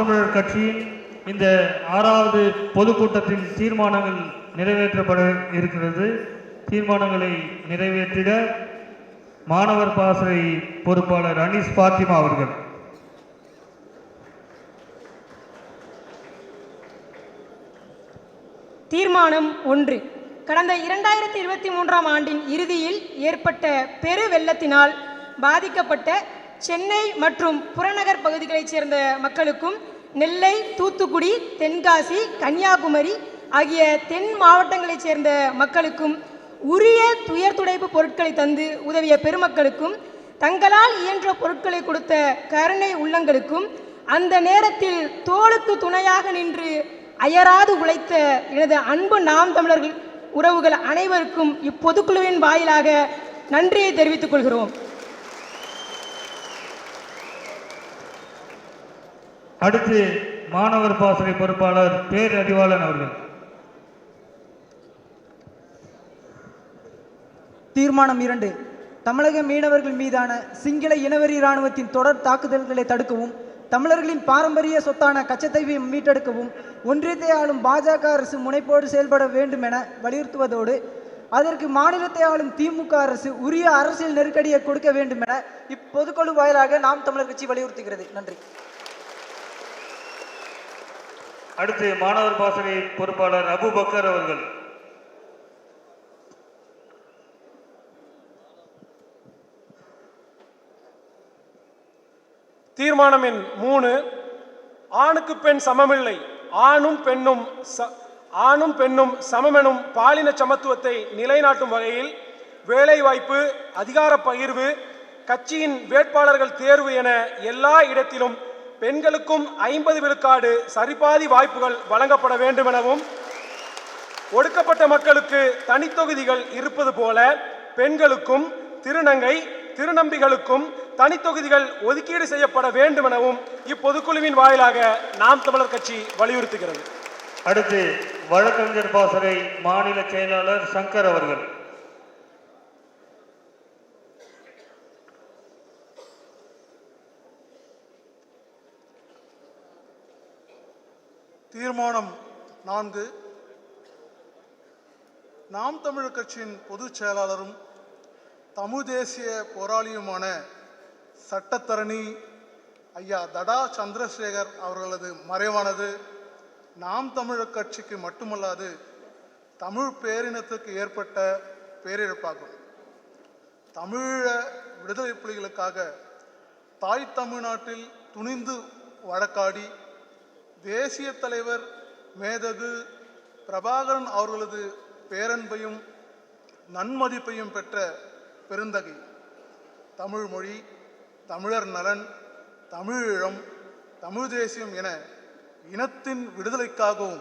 தமிழர் கட்சியின் இந்த ஆறாவது பொதுக்கூட்டத்தின் தீர்மானங்கள் நிறைவேற்றப்பட இருக்கிறது. தீர்மானங்களை நிறைவேற்றிட மாணவர் பாசறை பொறுப்பாளர் அனீஸ் பாத்திமா அவர்கள். தீர்மானம் ஒன்று. கடந்த இரண்டாயிரத்தி இருபத்தி மூன்றாம் ஆண்டின் இறுதியில் ஏற்பட்ட பெரு வெள்ளத்தினால் பாதிக்கப்பட்ட சென்னை மற்றும் புறநகர் பகுதிகளைச் சேர்ந்த மக்களுக்கும் நெல்லை தூத்துக்குடி தென்காசி கன்னியாகுமரி ஆகிய தென் மாவட்டங்களைச் சேர்ந்த மக்களுக்கும் உரிய துயர் துடைப்பு பொருட்களை தந்து உதவிய பெருமக்களுக்கும் தங்களால் இயன்ற பொருட்களை கொடுத்த கருணை உள்ளங்களுக்கும் அந்த நேரத்தில் தோளுக்கு துணையாக நின்று அயராது உழைத்த எனது அன்பு நாம் தமிழர்கள் உறவுகள் அனைவருக்கும் இப்பொதுக்குழுவின் வாயிலாக நன்றியை தெரிவித்துக் கொள்கிறோம். அடுத்து மாணவர் பாசறை பொறுப்பாளர் பேரறிவாளன் அவர்கள். தீர்மானம் இரண்டு. தமிழக மீனவர்கள் மீதான சிங்கள இனவெறி இராணுவத்தின் தொடர் தாக்குதல்களை தடுக்கவும் தமிழர்களின் பாரம்பரிய சொத்தான கச்சத்தீவை மீட்டெடுக்கவும் ஒன்றியத்தை ஆளும் பாஜக அரசு முனைப்போடு செயல்பட வேண்டும் என வலியுறுத்துவதோடு அதற்கு மாநிலத்தை ஆளும் திமுக அரசு உரிய அரசியல் நெருக்கடியை கொடுக்க வேண்டும் என இப்பொதுக்குழு வாயிலாக நாம் தமிழர் கட்சி வலியுறுத்துகிறது. நன்றி. அடுத்து மாணவர் பாசறை பொறுப்பாளர் அபுபக்கர் அவர்கள். தீர்மானம் எண் மூணு. ஆணுக்கு பெண் சமமில்லை. ஆணும் பெண்ணும் ஆணும் பெண்ணும் சமமெனும் பாலின சமத்துவத்தை நிலைநாட்டும் வகையில் வேலைவாய்ப்பு அதிகார பகிர்வு கட்சியின் வேட்பாளர்கள் தேர்வு என எல்லா இடத்திலும் பெண்களுக்கும் ஐம்பது விழுக்காடு சரிபாதி வாய்ப்புகள் வழங்கப்பட வேண்டும் எனவும் ஒடுக்கப்பட்ட மக்களுக்கு தனித்தொகுதிகள் இருப்பது போல பெண்களுக்கும் திருநங்கை திருநம்பிகளுக்கும் தனித்தொகுதிகள் ஒதுக்கீடு செய்யப்பட வேண்டும் எனவும் இப்பொதுக்குழுவின் வாயிலாக நாம் தமிழர் கட்சி வலியுறுத்துகிறது. அடுத்து வழக்கறிஞர் பாசறை மாநில செயலாளர் சங்கர் அவர்கள். தீர்மானம் நான்கு. நாம் தமிழர் கட்சியின் பொதுச் செயலாளரும் தமிழ் தேசிய போராளியுமான சட்டத்தரணி ஐயா தடா சந்திரசேகர் அவர்களது மறைவானது நாம் தமிழர் கட்சிக்கு மட்டுமல்லாது தமிழ் பேரினத்துக்கு ஏற்பட்ட பேரிழப்பாகும். தமிழீழ விடுதலை புலிகளுக்காக தாய் தமிழ்நாட்டில் துணிந்து வழக்காடி தேசிய தலைவர் மேதகு பிரபாகரன் அவர்களது பேரன்பையும் நன்மதிப்பையும் பெற்ற பெருந்தகை. தமிழ் மொழி தமிழர் நலன் தமிழீழம் தமிழ் தேசியம் என இனத்தின் விடுதலைக்காகவும்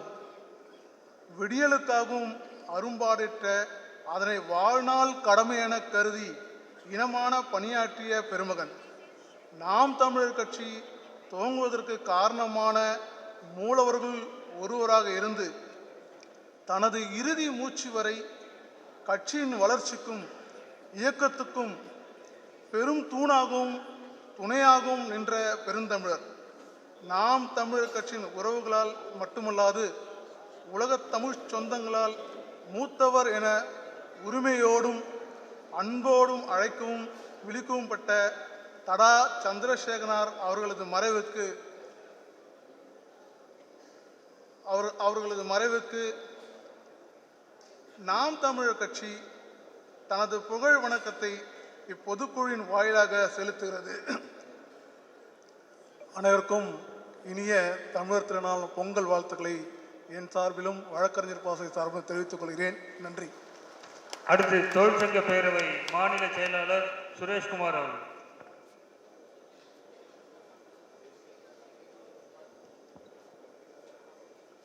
விடியலுக்காகவும் அரும்பாடிட்ட அதனை வாழ்நாள் கடமை என கருதி இனமான பணியாற்றிய பெருமகன். நாம் தமிழர் கட்சி துவங்குவதற்கு காரணமான மூலவர்கள் ஒருவராக இருந்து தனது இறுதி மூச்சு வரை கட்சியின் வளர்ச்சிக்கும் இயக்கத்துக்கும் பெரும் தூணாகவும் துணையாகவும் நின்ற பெருந்தமிழர். நாம் தமிழர் கட்சியின் உறவுகளால் மட்டுமல்லாது உலகத் தமிழ் சொந்தங்களால் மூத்தவர் என உரிமையோடும் அன்போடும் அழைக்கவும் விழிக்கவும் பட்ட தடா சந்திரசேகரனார் அவர்களது மறைவுக்கு அவர் அவர்களது மறைவுக்கு நாம் தமிழர் கட்சி தனது புகழ் வணக்கத்தை இப்பொதுக்குழுவின் வாயிலாக செலுத்துகிறது. அனைவருக்கும் இனிய தமிழர் திருநாள் பொங்கல் வாழ்த்துக்களை என் சார்பிலும் வழக்கறிஞர் பாசை சார்பிலும் தெரிவித்துக் கொள்கிறேன். நன்றி. அடுத்து தொழிற்சங்க பேரவை மாநில செயலாளர் சுரேஷ்குமார் அவர்கள்.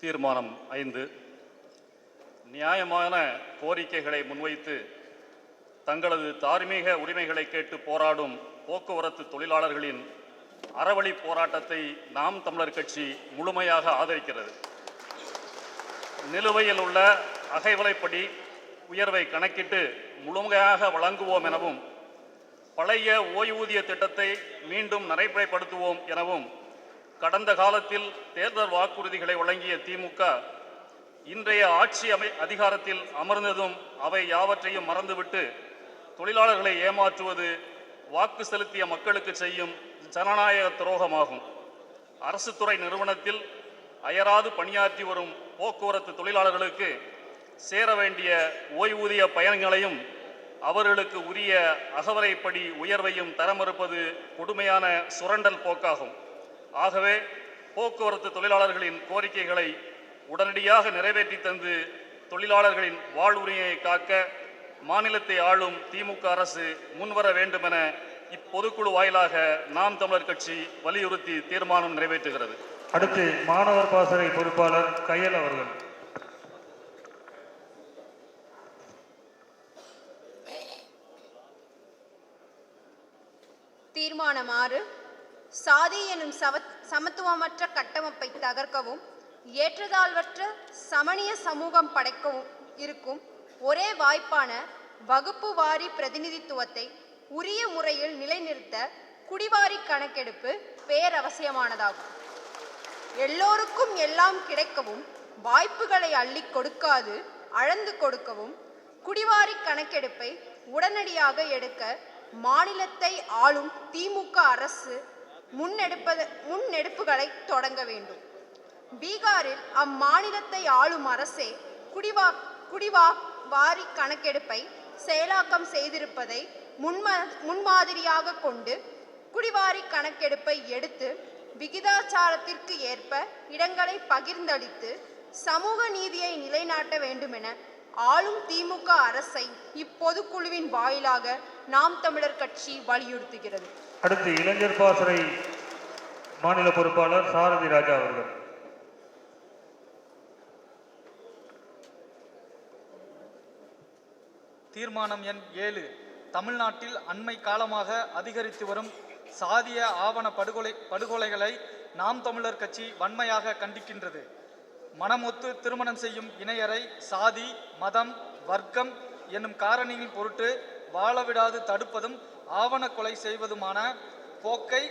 தீர்மானம் ஐந்து. நியாயமான கோரிக்கைகளை முன்வைத்து தங்களது தார்மீக உரிமைகளை கேட்டு போராடும் போக்குவரத்து தொழிலாளர்களின் அறவழி போராட்டத்தை நாம் தமிழர் கட்சி முழுமையாக ஆதரிக்கிறது. நிலுவையில் உள்ள அகைவலைப்படி உயர்வை கணக்கிட்டு முழுமையாக வழங்குவோம் எனவும் பழைய ஓய்வூதிய திட்டத்தை மீண்டும் நடைமுறைப்படுத்துவோம் எனவும் கடந்த காலத்தில் தேர்தல் வாக்குறுதிகளை வழங்கிய திமுக இன்றைய ஆட்சி அமை அதிகாரத்தில் அமர்ந்ததும் அவை யாவற்றையும் மறந்துவிட்டு தொழிலாளர்களை ஏமாற்றுவது வாக்கு செலுத்திய மக்களுக்கு செய்யும் ஜனநாயக துரோகமாகும். அரசு துறை நிறுவனத்தில் அயராது பணியாற்றி வரும் போக்குவரத்து தொழிலாளர்களுக்கு சேர வேண்டிய ஓய்வூதிய பயன்களையும் அவர்களுக்கு உரிய அகவலைப்படி உயர்வையும் தர மறுப்பது கொடுமையான சுரண்டல் போக்காகும். ஆகவே போக்குவரத்து தொழிலாளர்களின் கோரிக்கைகளை உடனடியாக நிறைவேற்றி தந்து தொழிலாளர்களின் வாழ்வுரிமையை காக்க மாநிலத்தை ஆளும் திமுக அரசு முன்வர வேண்டுமென இப்பொதுக்குழு வாயிலாக நாம் தமிழர் கட்சி வலியுறுத்தி தீர்மானம் நிறைவேற்றுகிறது. அடுத்து மாணவர் பாசறை பொறுப்பாளர் கையல் அவர்கள். தீர்மானம் ஆறு. சாதி எனும் சவ சமத்துவமற்ற கட்டமைப்பை தகர்க்கவும் ஏற்றதாழ்வற்ற சமணிய சமூகம் படைக்கவும் இருக்கும் ஒரே வாய்ப்பான வகுப்பு வாரி பிரதிநிதித்துவத்தை உரிய முறையில் நிலைநிறுத்த குடிவாரி கணக்கெடுப்பு பேரவசியமானதாகும். எல்லோருக்கும் எல்லாம் கிடைக்கவும் வாய்ப்புகளை அள்ளி கொடுக்காது அளந்து கொடுக்கவும் குடிவாரி கணக்கெடுப்பை உடனடியாக எடுக்க மாநிலத்தை ஆளும் திமுக அரசு முன்னெடுப்பத முன்னெடுப்புகளை தொடங்க வேண்டும். பீகாரில் அம்மாநிலத்தை ஆளும் அரசே குடிவா குடிவா வாரி கணக்கெடுப்பை செயலாக்கம் செய்திருப்பதை முன்ம முன்மாதிரியாக கொண்டு குடிவாரி கணக்கெடுப்பை எடுத்து விகிதாச்சாரத்திற்கு ஏற்ப இடங்களை பகிர்ந்தளித்து சமூக நீதியை நிலைநாட்ட வேண்டுமென ஆளும் திமுக அரசை இப்பொதுக்குழுவின் வாயிலாக நாம் தமிழர் கட்சி வலியுறுத்துகிறது. அடுத்து இளைஞர் பாசறை மாநில பொறுப்பாளர் சாரதி ராஜா அவர்கள். தீர்மானம் எண் ஏழு. தமிழ்நாட்டில் அண்மை காலமாக அதிகரித்து வரும் சாதிய ஆவண படுகொலை படுகொலைகளை நாம் தமிழர் கட்சி வன்மையாக கண்டிக்கின்றது. மனமொத்து திருமணம் செய்யும் இணையரை சாதி மதம் வர்க்கம் என்னும் காரணியின் பொருட்டு வாழவிடாது தடுப்பதும் ஆவண கொலை செய்வதுமான போக்கை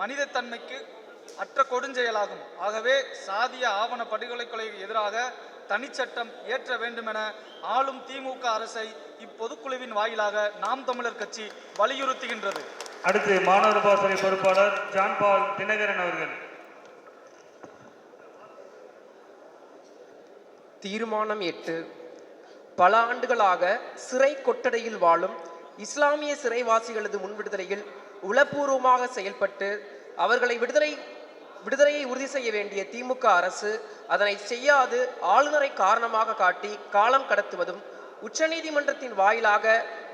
மனிதத்தன்மைக்கு அற்ற கொடுஞ்செயலாகும். ஆகவே சாதிய ஆவண படுகொலை கொலைக்கு எதிராக தனிச்சட்டம் இயற்ற வேண்டுமென ஆளும் திமுக அரசை இப்பொதுக்குழுவின் வாயிலாக நாம் தமிழர் கட்சி வலியுறுத்துகின்றது. அடுத்து மாணவர் பாசறை பொறுப்பாளர் ஜான் பால் தினகரன் அவர்கள். தீர்மானம் எட்டு பல ஆண்டுகளாக சிறை கொட்டடையில் வாழும் இஸ்லாமிய சிறைவாசிகளது முன்விடுதலையில் உளப்பூர்வமாக செயல்பட்டு அவர்களை விடுதலை விடுதலையை உறுதி செய்ய வேண்டிய திமுக அரசு அதனை செய்யாது ஆளுநரை காரணமாக காட்டி காலம் கடத்துவதும் உச்சநீதிமன்றத்தின் வாயிலாக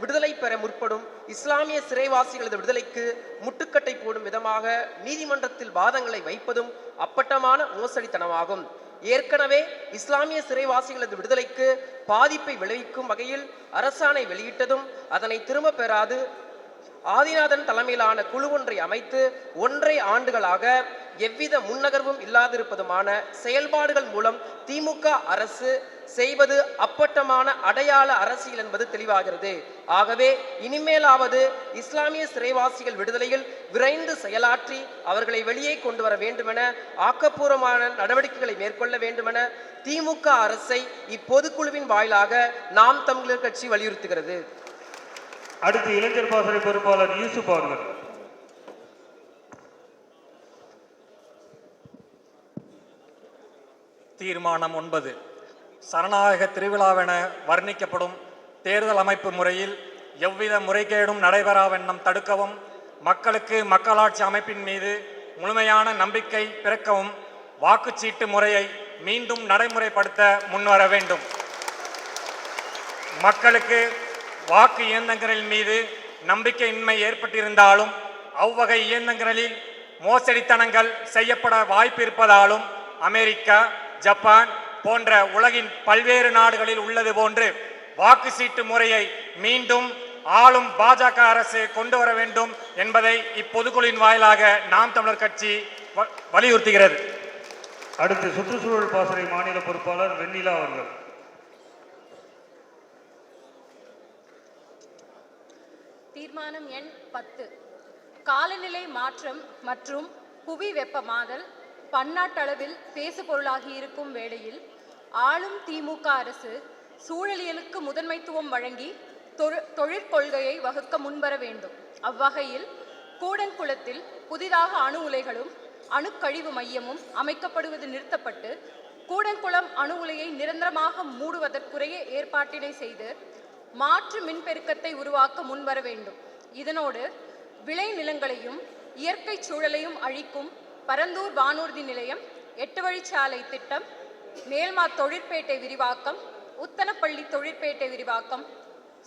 விடுதலை பெற முற்படும் இஸ்லாமிய சிறைவாசிகளது விடுதலைக்கு முட்டுக்கட்டை போடும் விதமாக நீதிமன்றத்தில் வாதங்களை வைப்பதும் அப்பட்டமான மோசடித்தனமாகும். ஏற்கனவே இஸ்லாமிய சிறைவாசிகளது விடுதலைக்கு பாதிப்பை விளைவிக்கும் வகையில் அரசாணை வெளியிட்டதும் அதனை திரும்ப பெறாது. ஆதிநாதன் தலைமையிலான குழு ஒன்றை அமைத்து ஒன்றை ஆண்டுகளாக எவ்வித முன்னகர்வும் இல்லாதிருப்பதுமான செயல்பாடுகள் மூலம் திமுக அரசு செய்வது அப்பட்டமான அடையாள அரசியல் என்பது தெளிவாகிறது. ஆகவே இனிமேலாவது இஸ்லாமிய சிறைவாசிகள் விடுதலையில் விரைந்து செயலாற்றி அவர்களை வெளியே கொண்டு வர வேண்டுமென ஆக்கப்பூர்வமான நடவடிக்கைகளை மேற்கொள்ள வேண்டுமென திமுக அரசை இப்பொதுக்குழுவின் வாயிலாக நாம் தமிழர் கட்சி வலியுறுத்துகிறது. அடுத்து இளைஞர் பாசறை பொறுப்பாளர் யூசுப் அவர்கள். தீர்மானம் ஒன்பது. சரணாயக திருவிழாவென வர்ணிக்கப்படும் தேர்தல் அமைப்பு முறையில் எவ்வித முறைகேடும் நடைபெறாவெண்ணம் தடுக்கவும் மக்களுக்கு மக்களாட்சி அமைப்பின் மீது முழுமையான நம்பிக்கை பிறக்கவும் வாக்குச்சீட்டு முறையை மீண்டும் நடைமுறைப்படுத்த முன்வர வேண்டும். மக்களுக்கு வாக்கு இயந்திரங்களின் மீது நம்பிக்கையின்மை ஏற்பட்டிருந்தாலும் அவ்வகை இயந்திரங்களில் மோசடித்தனங்கள் செய்யப்பட வாய்ப்பு இருப்பதாலும் அமெரிக்கா ஜப்பான் போன்ற உலகின் பல்வேறு நாடுகளில் உள்ளது போன்று வாக்கு சீட்டு முறையை மீண்டும் ஆளும் பாஜக அரசு கொண்டு வர வேண்டும் என்பதை இப்பொதுக்குழுவின் வாயிலாக நாம் தமிழர் கட்சி வ- வலியுறுத்துகிறது. அடுத்து சுற்றுச்சூழல் பாசறை மாநில பொறுப்பாளர் வெண்ணிலா அவர்கள். தீர்மானம் எண் பத்து. காலநிலை மாற்றம் மற்றும் புவி வெப்பமாதல் பன்னாட்டளவில் பேசுபொருளாகி இருக்கும் வேளையில் ஆளும் திமுக அரசு சூழலியலுக்கு முதன்மைத்துவம் வழங்கி தொழு- தொழிற்கொள்கையை வகுக்க முன்வர வேண்டும். அவ்வகையில் கூடன்குளத்தில் புதிதாக அணு உலைகளும் அணுக்கழிவு மையமும் அமைக்கப்படுவது நிறுத்தப்பட்டு கூடன்குளம் அணு உலையை நிரந்தரமாக மூடுவதற்குரிய ஏற்பாட்டினை செய்து மாற்று மின்பெருக்கத்தை உருவாக்க முன்வர வேண்டும். இதனோடு விளைநிலங்களையும் இயற்கை சூழலையும் அழிக்கும் பரந்தூர் வானூர்தி நிலையம் எட்டு வழிச்சாலை திட்டம் மேல்மா தொழிற்பேட்டை விரிவாக்கம் உத்தனப்பள்ளி தொழிற்பேட்டை விரிவாக்கம்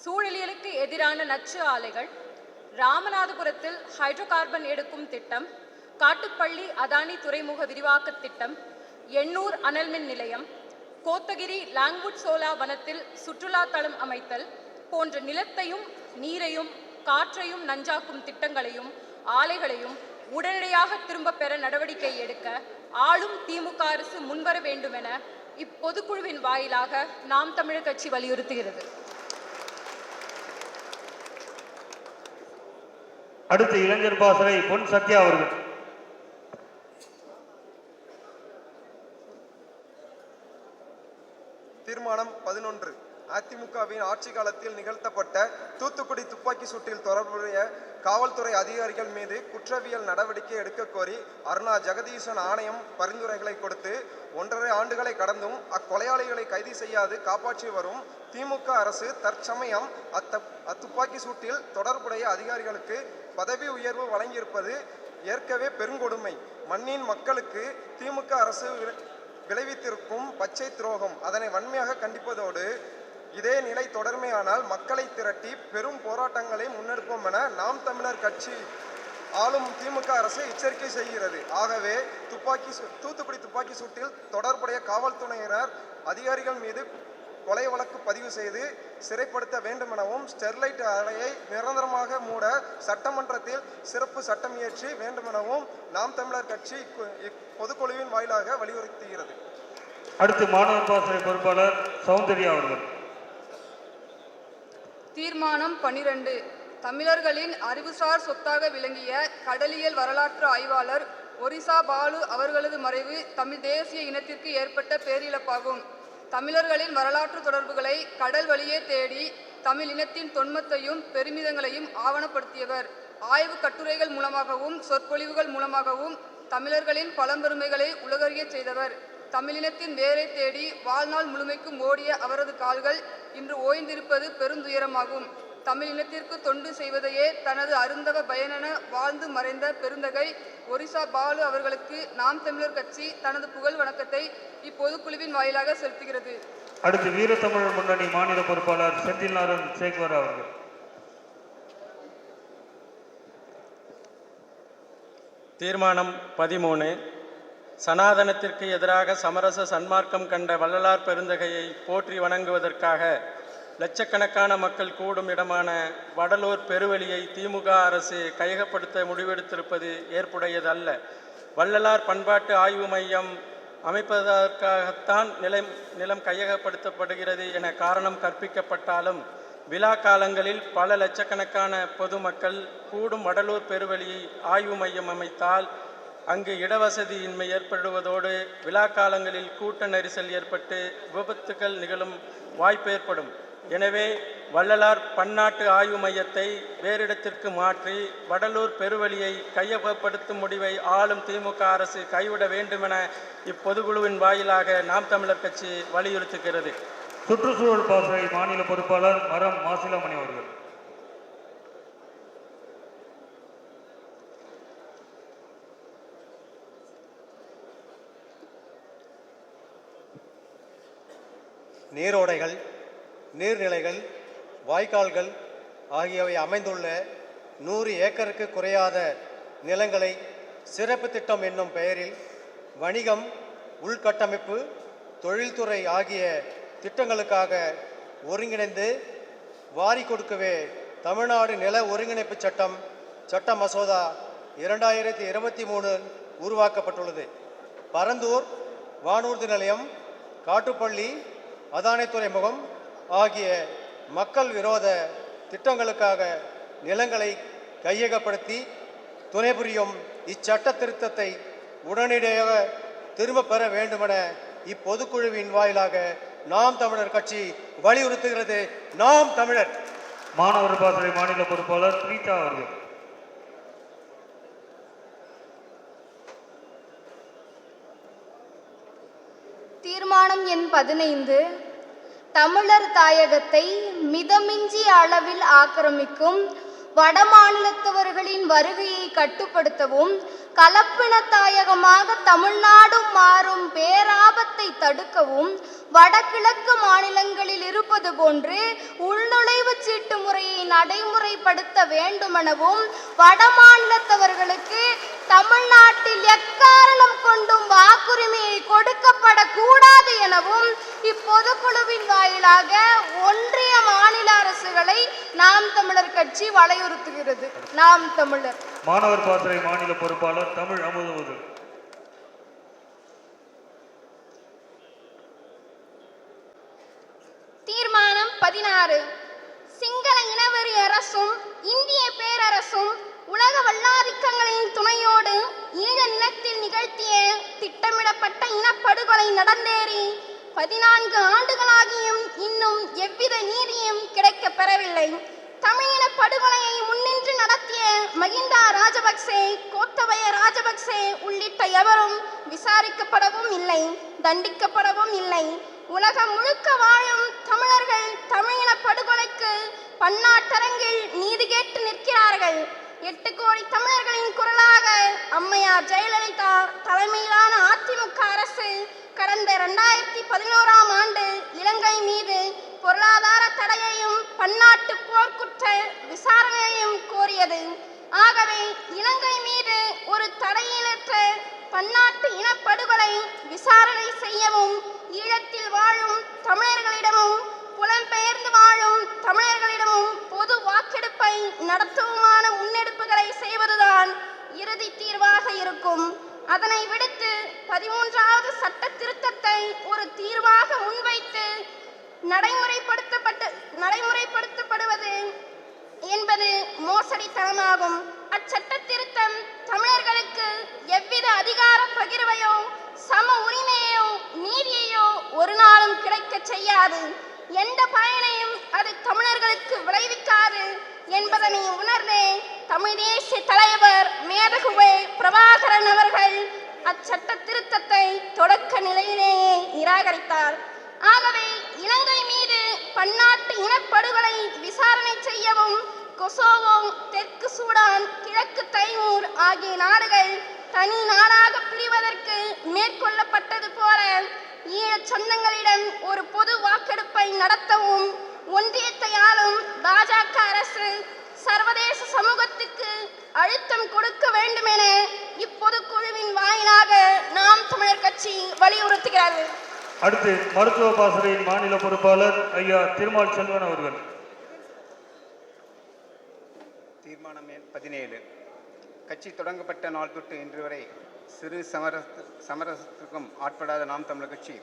சூழலியலுக்கு எதிரான நச்சு ஆலைகள் ராமநாதபுரத்தில் ஹைட்ரோ கார்பன் எடுக்கும் திட்டம் காட்டுப்பள்ளி அதானி துறைமுக விரிவாக்க திட்டம் எண்ணூர் அனல்மின் நிலையம் கோத்தகிரி லாங்வுட் சோலா வனத்தில் சுற்றுலா தளம் அமைத்தல் போன்ற நிலத்தையும் நீரையும் காற்றையும் நஞ்சாக்கும் திட்டங்களையும் ஆலைகளையும் உடனடியாக திரும்ப பெற நடவடிக்கை எடுக்க ஆளும் திமுக அரசு முன்வர வேண்டுமென இப்பொதுக்குழுவின் வாயிலாக நாம் தமிழர் கட்சி வலியுறுத்துகிறது. அடுத்து இளைஞர் பாசறை பொன் சத்யா அவர்கள். ஆட்சி காலத்தில் நிகழ்த்தப்பட்ட தூத்துக்குடி துப்பாக்கி சூட்டில் தொடர்புடைய காவல்துறை அதிகாரிகள் மீது குற்றவியல் நடவடிக்கை எடுக்க கோரி அருணா ஜெகதீசன் ஆணையம் பரிந்துரைகளை கொடுத்து ஒன்றரை ஆண்டுகளை கடந்தும் அக்கொலையாளிகளை கைது செய்யாது காப்பாற்றி வரும் திமுக அரசு தற்சமயம் அத்த அத்துப்பாக்கி சூட்டில் தொடர்புடைய அதிகாரிகளுக்கு பதவி உயர்வு வழங்கியிருப்பது ஏற்கவே பெருங்கொடுமை. மண்ணின் மக்களுக்கு திமுக அரசு விளைவித்திருக்கும் பச்சை துரோகம். அதனை வன்மையாக கண்டிப்பதோடு இதே நிலை தொடர்மையானால் மக்களை திரட்டி பெரும் போராட்டங்களை முன்னெடுப்போம் என நாம் தமிழர் கட்சி ஆளும் திமுக அரசு எச்சரிக்கை செய்கிறது. ஆகவே துப்பாக்கி சூ- தூத்துக்குடி துப்பாக்கி சூட்டில் தொடர்புடைய காவல்துறையினர் அதிகாரிகள் மீது கொலை வழக்கு பதிவு செய்து சிறைப்படுத்த வேண்டும் எனவும் ஸ்டெர்லைட் ஆலையை நிரந்தரமாக மூட சட்டமன்றத்தில் சிறப்பு சட்டம் இயற்றி வேண்டும் எனவும் நாம் தமிழர் கட்சி பொதுக்குழுவின் வாயிலாக வலியுறுத்துகிறது. அடுத்து மாணவர் பாசறை பொறுப்பாளர் சௌந்தர்யா அவர்கள். தீர்மானம் பனிரெண்டு. தமிழர்களின் அறிவுசார் சொத்தாக விளங்கிய கடலியல் வரலாற்று ஆய்வாளர் ஒரிசா பாலு அவர்களது மறைவு தமிழ் தேசிய இனத்திற்கு ஏற்பட்ட பேரிழப்பாகும். தமிழர்களின் வரலாற்று தொடர்புகளை கடல் வழியே தேடி தமிழ் இனத்தின் தொன்மத்தையும் பெருமிதங்களையும் ஆவணப்படுத்தியவர். ஆய்வு கட்டுரைகள் மூலமாகவும் சொற்பொழிவுகள் மூலமாகவும் தமிழர்களின் பழம்பெருமைகளை உலகறியச் செய்தவர். தமிழினத்தின் வேரை தேடி வாழ்நாள் முழுமைக்கும் ஓடிய அவரது கால்கள் இன்று ஓய்ந்திருப்பது பெருந்துயரமாகும். தமிழினத்திற்கு தொண்டு செய்வதையே தனது அருந்தவ பயனென வாழ்ந்து மறைந்த பெருந்தகை ஒரிசா பாலு அவர்களுக்கு நாம் தமிழர் கட்சி தனது புகழ் வணக்கத்தை இப்பொதுக்குழுவின் வாயிலாக செலுத்துகிறது. அடுத்து வீரத்தமிழர் முன்னணி மாநில பொறுப்பாளர் செந்தில்நாதன் சேக்வர் அவர்கள். தீர்மானம் பதிமூணு. சனாதனத்திற்கு எதிராக சமரச சன்மார்க்கம் கண்ட வள்ளலார் பெருந்தகையை போற்றி வணங்குவதற்காக லட்சக்கணக்கான மக்கள் கூடும் இடமான வடலூர் பெருவெளியை திமுக அரசு கையகப்படுத்த முடிவெடுத்திருப்பது ஏற்புடையதல்ல. வள்ளலார் பண்பாட்டு ஆய்வு மையம் அமைப்பதற்காகத்தான் நிலம் நிலம் கையகப்படுத்தப்படுகிறது என காரணம் கற்பிக்கப்பட்டாலும் விழா காலங்களில் பல லட்சக்கணக்கான பொதுமக்கள் கூடும் வடலூர் பெருவெளியை ஆய்வு மையம் அமைத்தால் அங்கு இடவசதியின்மை ஏற்படுவதோடு விழா காலங்களில் கூட்ட நெரிசல் ஏற்பட்டு விபத்துக்கள் நிகழும் வாய்ப்பு ஏற்படும். எனவே வள்ளலார் பன்னாட்டு ஆய்வு மையத்தை வேறிடத்திற்கு மாற்றி வடலூர் பெருவழியை கையகப்படுத்தும் முடிவை ஆளும் திமுக அரசு கைவிட வேண்டுமென இப்பொதுக்குழுவின் வாயிலாக நாம் தமிழர் கட்சி வலியுறுத்துகிறது. சுற்றுச்சூழல் பாசறை மாநில பொறுப்பாளர் மரம் மாசிலாமணி அவர்கள். நீரோடைகள் நீர்நிலைகள் வாய்க்கால்கள் ஆகியவை அமைந்துள்ள நூறு ஏக்கருக்கு குறையாத நிலங்களை சிறப்பு திட்டம் என்னும் பெயரில் வணிகம் உள்கட்டமைப்பு தொழில்துறை ஆகிய திட்டங்களுக்காக ஒருங்கிணைந்து வாரி கொடுக்கவே தமிழ்நாடு நில ஒருங்கிணைப்பு சட்டம் சட்ட மசோதா இரண்டாயிரத்தி இருபத்தி மூணு உருவாக்கப்பட்டுள்ளது. பரந்தூர் வானூர்தி நிலையம் காட்டுப்பள்ளி அதானி துறைமுகம் ஆகிய மக்கள் விரோத திட்டங்களுக்காக நிலங்களை கையகப்படுத்தி துணை புரியும் இச்சட்ட திருத்தத்தை உடனடியாக திரும்ப பெற வேண்டுமென இப்பொதுக்குழுவின் வாயிலாக நாம் தமிழர் கட்சி வலியுறுத்துகிறது. நாம் தமிழர். மாணவர் பாசறை மாநில பொறுப்பாளர் பிரீதா அவர்கள். தீர்மானம் எண் பதினைந்து. தமிழர் தாயகத்தை மிதமிஞ்சிய அளவில் ஆக்கிரமிக்கும் வடமாநிலத்தவர்களின் வருகையை கட்டுப்படுத்தவும் கலப்பின தாயகமாக தமிழ்நாடு மாறும் பேராபத்தை தடுக்கவும் வடகிழக்கு மாநிலங்களில் இருப்பது போன்று உள்நுழைவு சீட்டு முறையை நடைமுறைப்படுத்த வேண்டுமெனவும் வடமாநிலத்தவர்களுக்கு நாட்டில் எக்காரணம் கொண்டும் வாக்குரிமையை கொடுக்கப்படக்கூடாது எனவும் இப்பொதுக்குழுவின் வாயிலாக ஒன்றிய மாநில அரசுகளை நாம் தமிழர் கட்சி வலியுறுத்துகிறது. நாம் தமிழர். மாணவர் பாசறை மாநில பொறுப்பாளர் தமிழ் அமுதமுது. கடற்கரை நடந்தேறி பதினான்கு ஆண்டுகளாகியும் இன்னும் எவ்வித நீதியும் கிடைக்கப் பெறவில்லை. தமிழின படுகொலையை முன்னின்று நடத்திய மகிந்தா ராஜபக்சே கோத்தபய ராஜபக்சே உள்ளிட்ட எவரும் விசாரிக்கப்படவும் இல்லை தண்டிக்கப்படவும் இல்லை. உலகம் முழுக்க வாழும் தமிழர்கள் தமிழின படுகொலைக்கு பன்னாட்டரங்கில் நீதி கேட்டு நிற்கிறார்கள். எட்டு கோடி தமிழர்களின் குரலாக அம்மையார் ஜெயலலிதா தலைமையிலான அதிமுக அரசு கடந்த இரண்டாயிரத்தி பதினோராம் ஆண்டு இலங்கை மீது பொருளாதார தடையையும் பன்னாட்டு போர்க்குற்ற விசாரணையையும் கோரியது. ஆகவே இலங்கை மீது ஒரு தடையிலற்ற பன்னாட்டு இனப்படுகொலை விசாரணை செய்யவும் ஈழத்தில் வாழும் தமிழர்களிடமும் புலம்பெயர்ந்து வாழும் தமிழர்களிடமும் பொது வாக்கெடுப்பை நடத்தவுமான முன்னெடுப்புகளை செய்வதுதான் இறுதி தீர்வாக இருக்கும். அதனை விடுத்து பதிமூன்றாவது சட்ட திருத்தத்தை ஒரு தீர்வாக முன்வைத்து நடைமுறைப்படுத்தப்பட்டு நடைமுறைப்படுத்தப்படுவது என்பது மோசடித்தனமாகும். அச்சட்ட திருத்தம் தமிழர்களுக்கு எவ்வித அதிகார பகிர்வையோ சம உரிமையோ நீதியையோ ஒரு நாளும் கிடைக்கச் செய்யாது. எந்த பயனையும் அது தமிழர்களுக்கு விளைவிக்காது என்பதனை உணர்ந்தே. தமிழ் தேசிய தலைவர் மேதகுவே பிரபாகரன் அவர்கள் அச்சட்ட திருத்தத்தை தொடக்க நிலையிலேயே நிராகரித்தார். ஆகவே இலங்கை மீது பன்னாட்டு இனப்படுகொலை விசாரணை செய்யவும் கொசோவோ தெற்கு சூடான் கிழக்கு தைமூர் ஆகிய நாடுகள் தனி நாடாக பிரிவதற்கு மேற்கொள்ளப்பட்டது போல ஈழச் சொந்தங்களிடம் ஒரு பொது வாக்கெடுப்பை நடத்தவும் ஒன்றியத்தை ஆளும் பாஜக அரசு சர்வதேச சமூகத்துக்கு அழுத்தம் கொடுக்க வேண்டும் என இப்பொதுக்குழுவின் வாயிலாக நாம் தமிழர் கட்சி வலியுறுத்துகிறது. அடுத்து மருத்துவ பாசறையின் மாநில பொறுப்பாளர் ஐயா திருமால் செல்வன் அவர்கள். தீர்மானம் பதினேழு? கட்சி தொடங்கப்பட்ட நாள் தொட்டு இன்று வரை சிறு சமர சமரசத்துக்கும் ஆட்படாத நாம் தமிழர் கட்சி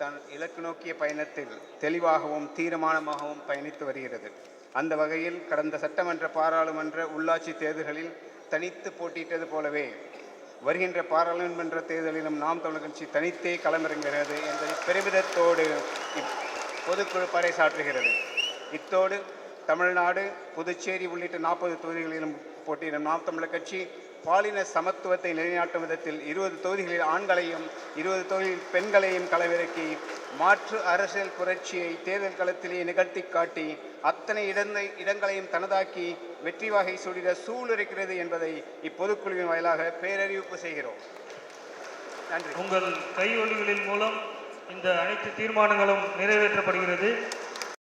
தன் இலக்கு நோக்கிய பயணத்தில் தெளிவாகவும் தீர்மானமாகவும் பயணித்து வருகிறது. அந்த வகையில் கடந்த சட்டமன்ற பாராளுமன்ற உள்ளாட்சி தேர்தல்களில் தனித்து போட்டியிட்டது போலவே வருகின்ற பாராளுமன்ற தேர்தலிலும் நாம் தமிழர் கட்சி தனித்தே களமிறங்குகிறது என்பதை பெருமிதத்தோடு இப் பொதுக்குழு பறைசாற்றுகிறது. இத்தோடு தமிழ்நாடு புதுச்சேரி உள்ளிட்ட நாற்பது தொகுதிகளிலும் போட்டியிடும் நாம் தமிழர் கட்சி பாலின சமத்துவத்தை நிலைநாட்டும் விதத்தில் இருபது தொகுதிகளில் ஆண்களையும் இருபது தொகுதிகளில் பெண்களையும் களவிறக்கி மாற்று அரசியல் புரட்சியை தேர்தல் களத்திலே நிகழ்த்தி காட்டி அத்தனை இடந்த இடங்களையும் தனதாக்கி வெற்றி வகை சூடிட சூளுரைக்கிறது என்பதை இப்பொதுக்குழுவின் வாயிலாக பேரறிவிப்பு செய்கிறோம். நன்றி. உங்கள் கையொலிகளின் மூலம் இந்த அனைத்து தீர்மானங்களும் நிறைவேற்றப்படுகிறது.